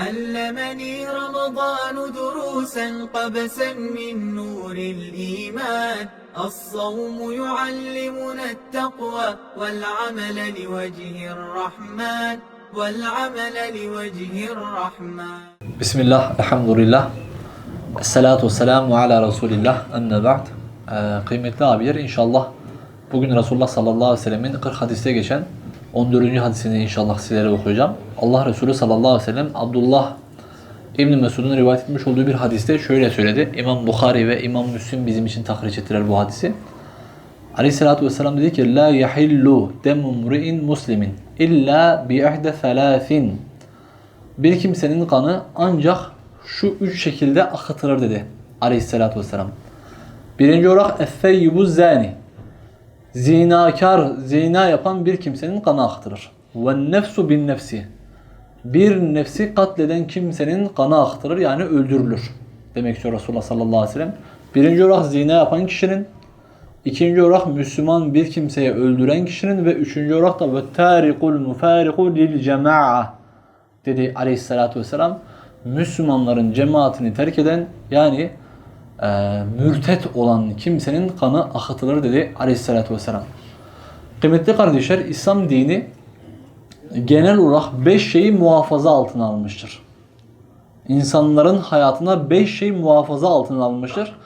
علمني رمضان دروسا قبسا من نور الإيمان. الصوم يعلمنا التقوى والعمل لوجه الرحمن والعمل لوجه الرحمن. بسم الله الحمد لله. الصلاة والسلام على رسول الله. أما بعد آه، قيمة الله إن شاء الله. Bugün Resulullah sallallahu aleyhi ve sellemin 40 hadiste geçen 14. hadisini inşallah sizlere okuyacağım. Allah Resulü sallallahu aleyhi ve sellem Abdullah İbn Mesud'un rivayet etmiş olduğu bir hadiste şöyle söyledi. İmam Bukhari ve İmam Müslim bizim için tahriş ettiler bu hadisi. Aleyhissalatu vesselam dedi ki La yahillu demu mri'in muslimin illa bi ihde thalathin bir kimsenin kanı ancak şu üç şekilde akıtılır dedi aleyhissalatü vesselam. Birinci olarak effeyyubu zani. Zinakar, zina yapan bir kimsenin kanı akıtılır. Ve nefsu bin nefsi. Bir nefsi katleden kimsenin kanı akıtılır yani öldürülür. Demek istiyor Resulullah sallallahu aleyhi ve sellem. Birinci olarak zina yapan kişinin, ikinci olarak Müslüman bir kimseye öldüren kişinin ve üçüncü olarak da ve tarikul mufariku lil cema'a dedi aleyhissalatü vesselam. Müslümanların cemaatini terk eden yani e, mürtet olan kimsenin kanı akıtılır dedi aleyhissalatü vesselam. Kıymetli kardeşler İslam dini genel olarak beş şeyi muhafaza altına almıştır. İnsanların hayatına beş şey muhafaza altına almıştır.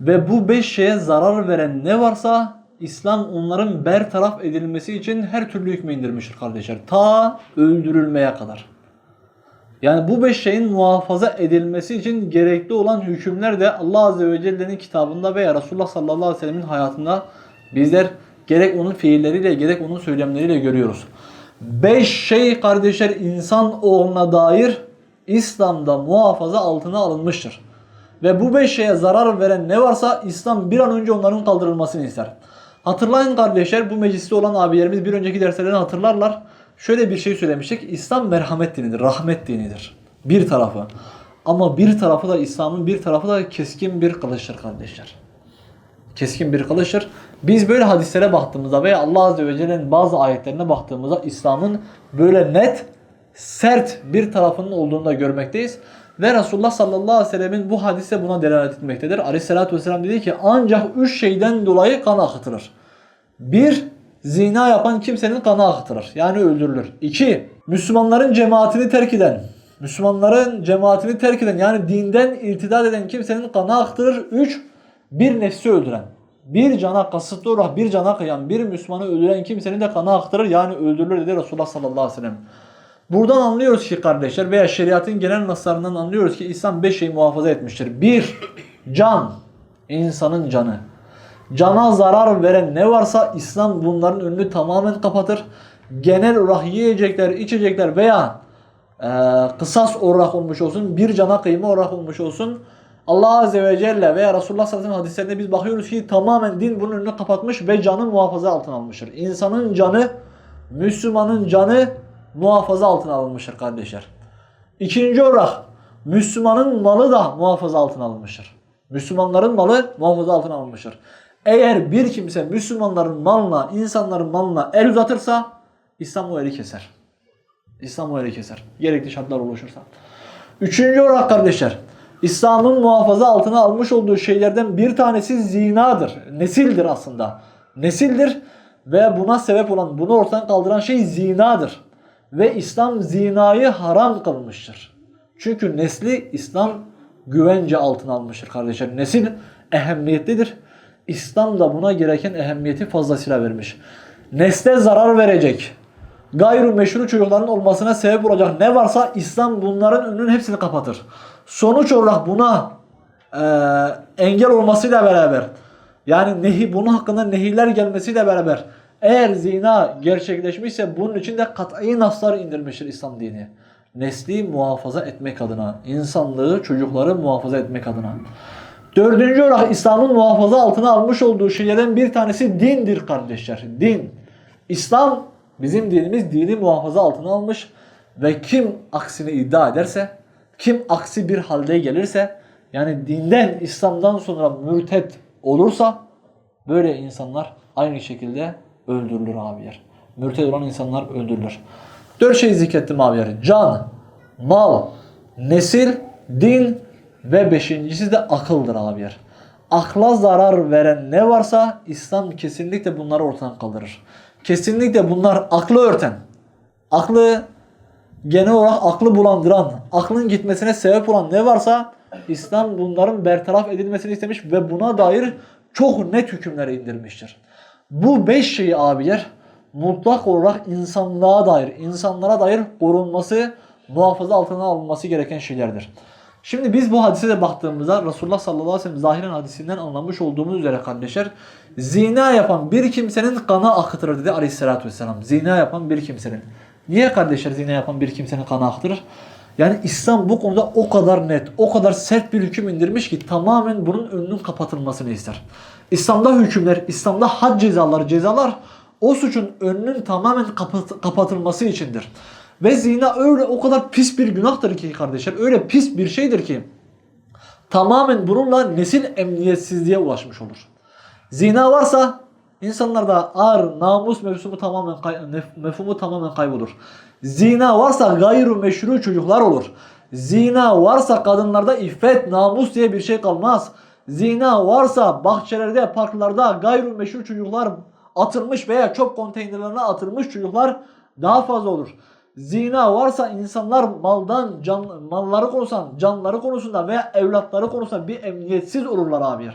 Ve bu beş şeye zarar veren ne varsa İslam onların bertaraf edilmesi için her türlü hükmü indirmiştir kardeşler. Ta öldürülmeye kadar. Yani bu beş şeyin muhafaza edilmesi için gerekli olan hükümler de Allah Azze ve Celle'nin kitabında veya Resulullah sallallahu aleyhi ve sellemin hayatında bizler gerek onun fiilleriyle gerek onun söylemleriyle görüyoruz. Beş şey kardeşler insan oğluna dair İslam'da muhafaza altına alınmıştır. Ve bu beş şeye zarar veren ne varsa İslam bir an önce onların kaldırılmasını ister. Hatırlayın kardeşler bu mecliste olan abilerimiz bir önceki derslerden hatırlarlar. Şöyle bir şey söylemiştik. İslam merhamet dinidir, rahmet dinidir. Bir tarafı. Ama bir tarafı da İslam'ın bir tarafı da keskin bir kılıçtır kardeşler. Keskin bir kılıçtır. Biz böyle hadislere baktığımızda veya Allah Azze ve Celle'nin bazı ayetlerine baktığımızda İslam'ın böyle net, sert bir tarafının olduğunu da görmekteyiz. Ve Resulullah sallallahu aleyhi ve sellemin bu hadise buna delalet etmektedir. Aleyhissalatü vesselam dedi ki ancak üç şeyden dolayı kan akıtılır. Bir, zina yapan kimsenin kanı akıtılır. Yani öldürülür. İki, Müslümanların cemaatini terk eden, Müslümanların cemaatini terk eden yani dinden irtidat eden kimsenin kanı akıtılır. Üç, bir nefsi öldüren. Bir cana kasıtlı olarak bir cana kıyan, bir Müslümanı öldüren kimsenin de kanı akıtılır. Yani öldürülür dedi Resulullah sallallahu aleyhi ve sellem. Buradan anlıyoruz ki kardeşler veya şeriatın genel naslarından anlıyoruz ki İslam beş şeyi muhafaza etmiştir. Bir, can. insanın canı. Cana zarar veren ne varsa İslam bunların önünü tamamen kapatır. Genel olarak yiyecekler, içecekler veya e, kısas olarak olmuş olsun, bir cana kıyma olarak olmuş olsun. Allah Azze ve Celle veya Resulullah sallallahu aleyhi ve sellem hadislerinde biz bakıyoruz ki tamamen din bunun önünü kapatmış ve canı muhafaza altına almıştır. İnsanın canı, Müslümanın canı muhafaza altına alınmıştır kardeşler. İkinci olarak Müslümanın malı da muhafaza altına alınmıştır. Müslümanların malı muhafaza altına alınmıştır. Eğer bir kimse Müslümanların malına, insanların malına el uzatırsa İslam o eli keser. İslam o eli keser. Gerekli şartlar oluşursa. Üçüncü olarak kardeşler, İslam'ın muhafaza altına almış olduğu şeylerden bir tanesi zinadır. Nesildir aslında. Nesildir ve buna sebep olan, bunu ortadan kaldıran şey zinadır. Ve İslam zinayı haram kılmıştır. Çünkü nesli İslam güvence altına almıştır kardeşler. Nesil ehemmiyetlidir. İslam da buna gereken ehemmiyeti fazlasıyla vermiş. Nesle zarar verecek, gayrimeşru çocukların olmasına sebep olacak ne varsa İslam bunların önünün hepsini kapatır. Sonuç olarak buna e, engel olmasıyla beraber yani nehi bunun hakkında nehirler gelmesiyle beraber eğer zina gerçekleşmişse bunun için de kat'i naslar indirmiştir İslam dini. Nesli muhafaza etmek adına, insanlığı, çocukları muhafaza etmek adına. Dördüncü olarak İslam'ın muhafaza altına almış olduğu şeylerden bir tanesi dindir kardeşler. Din. İslam bizim dinimiz dini muhafaza altına almış ve kim aksini iddia ederse, kim aksi bir halde gelirse yani dinden, İslam'dan sonra mürted olursa böyle insanlar aynı şekilde öldürülür abiler. Mürted olan insanlar öldürülür. Dört şey zikrettim abiler. Can, mal, nesil, din ve beşincisi de akıldır abiler. Akla zarar veren ne varsa İslam kesinlikle bunları ortadan kaldırır. Kesinlikle bunlar aklı örten, aklı genel olarak aklı bulandıran, aklın gitmesine sebep olan ne varsa İslam bunların bertaraf edilmesini istemiş ve buna dair çok net hükümler indirmiştir. Bu beş şeyi abiler mutlak olarak insanlığa dair, insanlara dair korunması, muhafaza altına alınması gereken şeylerdir. Şimdi biz bu hadise de baktığımızda Resulullah sallallahu aleyhi ve sellem zahiren hadisinden anlamış olduğumuz üzere kardeşler zina yapan bir kimsenin kanı akıtır dedi aleyhissalatü vesselam. Zina yapan bir kimsenin. Niye kardeşler zina yapan bir kimsenin kanı akıtır? Yani İslam bu konuda o kadar net, o kadar sert bir hüküm indirmiş ki tamamen bunun önünün kapatılmasını ister. İslam'da hükümler, İslam'da had cezaları, cezalar o suçun önünün tamamen kapat- kapatılması içindir. Ve zina öyle o kadar pis bir günahtır ki kardeşler, öyle pis bir şeydir ki tamamen bununla nesil emniyetsizliğe ulaşmış olur. Zina varsa insanlarda ağır namus mefhumu tamamen mefhumu tamamen kaybolur. Zina varsa gayru meşru çocuklar olur. Zina varsa kadınlarda iffet, namus diye bir şey kalmaz. Zina varsa bahçelerde, parklarda gayru meşru çocuklar atılmış veya çöp konteynerlerine atılmış çocuklar daha fazla olur. Zina varsa insanlar maldan, can, malları konusunda, canları konusunda veya evlatları konusunda bir emniyetsiz olurlar abi.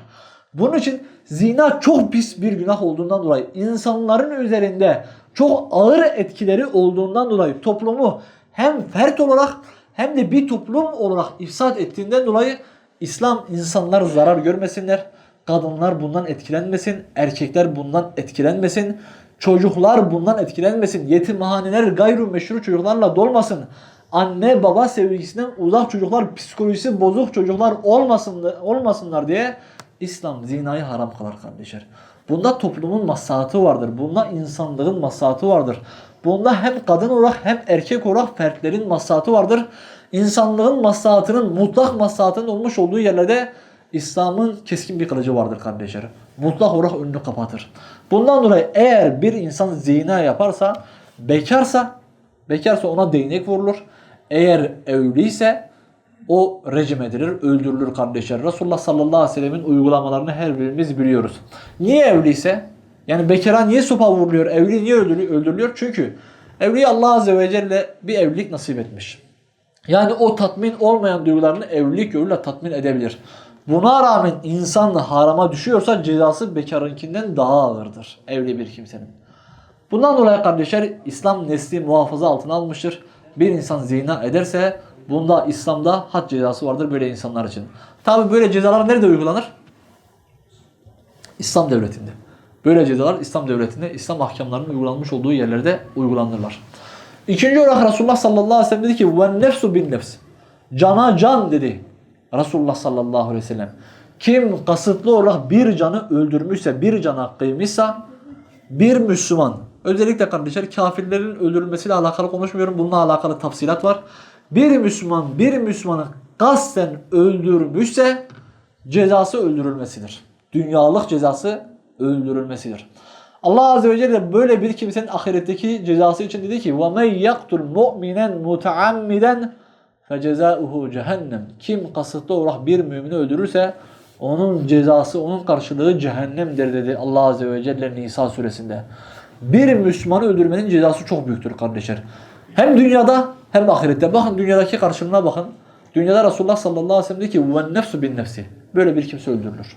Bunun için zina çok pis bir günah olduğundan dolayı insanların üzerinde çok ağır etkileri olduğundan dolayı toplumu hem fert olarak hem de bir toplum olarak ifsad ettiğinden dolayı İslam insanlar zarar görmesinler. Kadınlar bundan etkilenmesin. Erkekler bundan etkilenmesin. Çocuklar bundan etkilenmesin. Yetimhaneler gayru meşru çocuklarla dolmasın. Anne baba sevgisinden uzak çocuklar, psikolojisi bozuk çocuklar olmasın, olmasınlar diye İslam zinayı haram kılar kardeşler. Bunda toplumun maslahatı vardır. Bunda insanlığın maslahatı vardır. Bunda hem kadın olarak hem erkek olarak fertlerin maslahatı vardır. İnsanlığın maslahatının, mutlak maslahatının olmuş olduğu yerlerde İslam'ın keskin bir kılıcı vardır kardeşler. Mutlak olarak önünü kapatır. Bundan dolayı eğer bir insan zina yaparsa, bekarsa, bekarsa ona değnek vurulur. Eğer evliyse o rejim edilir, öldürülür kardeşler. Resulullah sallallahu aleyhi ve sellemin uygulamalarını her birimiz biliyoruz. Niye evliyse? Yani bekara niye sopa vuruluyor? Evli niye öldürülüyor? Çünkü evliye Allah azze ve celle bir evlilik nasip etmiş. Yani o tatmin olmayan duygularını evlilik yoluyla tatmin edebilir. Buna rağmen insan harama düşüyorsa cezası bekarınkinden daha ağırdır evli bir kimsenin. Bundan dolayı kardeşler İslam nesli muhafaza altına almıştır. Bir insan zina ederse bunda İslam'da had cezası vardır böyle insanlar için. Tabi böyle cezalar nerede uygulanır? İslam devletinde. Böyle cezalar İslam devletinde, İslam ahkamlarının uygulanmış olduğu yerlerde uygulanırlar. İkinci olarak Resulullah sallallahu aleyhi ve sellem dedi ki ve nefsu bin nefs. Cana can dedi Resulullah sallallahu aleyhi ve sellem. Kim kasıtlı olarak bir canı öldürmüşse, bir cana kıymışsa bir Müslüman, özellikle kardeşler kafirlerin öldürülmesiyle alakalı konuşmuyorum. Bununla alakalı tafsilat var. Bir Müslüman bir Müslümanı kasten öldürmüşse cezası öldürülmesidir. Dünyalık cezası öldürülmesidir. Allah Azze ve Celle böyle bir kimsenin ahiretteki cezası için dedi ki وَمَنْ يَقْتُلْ مُؤْمِنًا مُتَعَمِّدًا فَجَزَاؤُهُ cehennem. Kim kasıtlı olarak bir mümini öldürürse onun cezası, onun karşılığı cehennemdir dedi Allah Azze ve Celle Nisa suresinde. Bir Müslümanı öldürmenin cezası çok büyüktür kardeşler. Hem dünyada hem ahirette. Bakın dünyadaki karşılığına bakın. Dünyada Resulullah sallallahu aleyhi ve sellem dedi ki وَالنَّفْسُ بِالنَّفْسِ Böyle bir kimse öldürülür.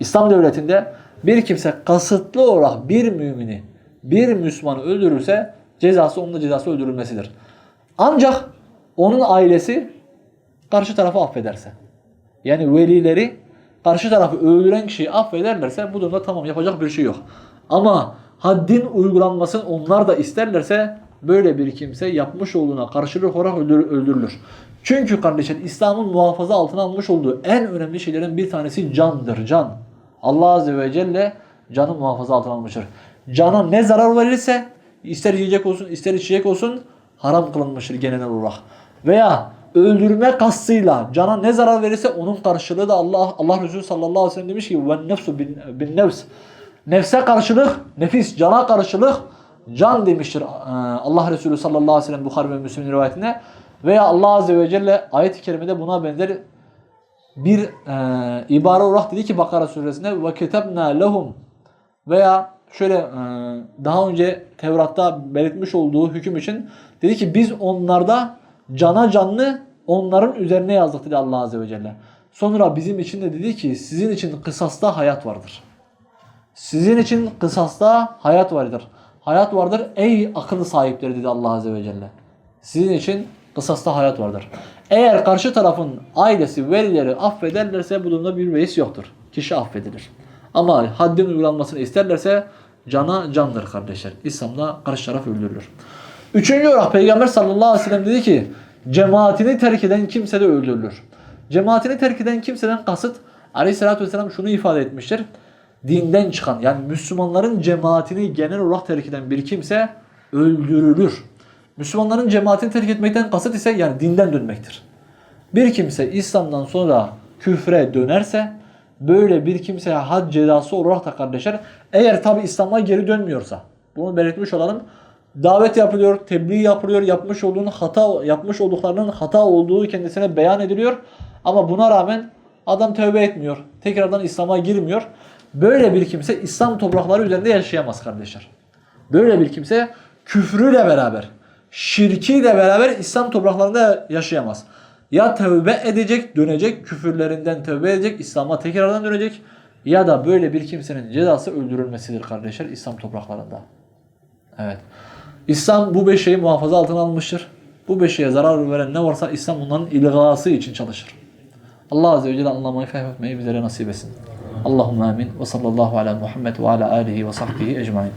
İslam devletinde bir kimse kasıtlı olarak bir mümini, bir Müslümanı öldürürse cezası onun da cezası öldürülmesidir. Ancak onun ailesi karşı tarafı affederse. Yani velileri karşı tarafı öldüren kişiyi affederlerse bu durumda tamam yapacak bir şey yok. Ama haddin uygulanmasını onlar da isterlerse böyle bir kimse yapmış olduğuna karşılık olarak öldür- öldürülür. Çünkü kardeşler İslam'ın muhafaza altına almış olduğu en önemli şeylerin bir tanesi candır. Can. Allah Azze ve Celle canı muhafaza altına almıştır. Cana ne zarar verirse ister yiyecek olsun ister içecek olsun haram kılınmıştır genel olarak. Veya öldürme kastıyla cana ne zarar verirse onun karşılığı da Allah Allah Resulü sallallahu aleyhi ve sellem demiş ki ve nefsu bin, bin nefs. Nefse karşılık, nefis cana karşılık can demiştir Ee, Allah Resulü sallallahu aleyhi ve sellem Bukhari ve Müslim rivayetinde. Veya Allah Azze ve Celle ayet-i kerimede buna benzer bir e, ibare olarak dedi ki Bakara suresinde ve ketebna lehum veya şöyle e, daha önce Tevrat'ta belirtmiş olduğu hüküm için dedi ki biz onlarda cana canlı onların üzerine yazdık dedi Allah Azze ve Celle. Sonra bizim için de dedi ki sizin için kısasta hayat vardır. Sizin için kısasta hayat vardır. Hayat vardır ey akıllı sahipleri dedi Allah Azze ve Celle. Sizin için kısasta hayat vardır. Eğer karşı tarafın ailesi, velileri affederlerse bu durumda bir beis yoktur. Kişi affedilir. Ama haddin uygulanmasını isterlerse cana candır kardeşler. İslam'da karşı taraf öldürülür. Üçüncü olarak Peygamber sallallahu aleyhi ve sellem dedi ki cemaatini terk eden kimse de öldürülür. Cemaatini terk eden kimseden kasıt aleyhissalatü vesselam şunu ifade etmiştir. Dinden çıkan yani Müslümanların cemaatini genel olarak terk eden bir kimse öldürülür. Müslümanların cemaatini terk etmekten kasıt ise yani dinden dönmektir. Bir kimse İslam'dan sonra küfre dönerse böyle bir kimseye had cezası olarak da kardeşler eğer tabi İslam'a geri dönmüyorsa bunu belirtmiş olalım. Davet yapılıyor, tebliğ yapılıyor, yapmış olduğunun hata yapmış olduklarının hata olduğu kendisine beyan ediliyor. Ama buna rağmen adam tövbe etmiyor. Tekrardan İslam'a girmiyor. Böyle bir kimse İslam toprakları üzerinde yaşayamaz kardeşler. Böyle bir kimse küfrüyle beraber, şirkiyle beraber İslam topraklarında yaşayamaz. Ya tövbe edecek, dönecek, küfürlerinden tövbe edecek, İslam'a tekrardan dönecek ya da böyle bir kimsenin cezası öldürülmesidir kardeşler İslam topraklarında. Evet. İslam bu beş şeyi muhafaza altına almıştır. Bu beş şeye zarar veren ne varsa İslam onların ilgası için çalışır. Allah Azze ve Celle anlamayı, fehmetmeyi bizlere nasip etsin. Allahümme amin. Ve sallallahu ala Muhammed ve ala alihi ve sahbihi ecmain.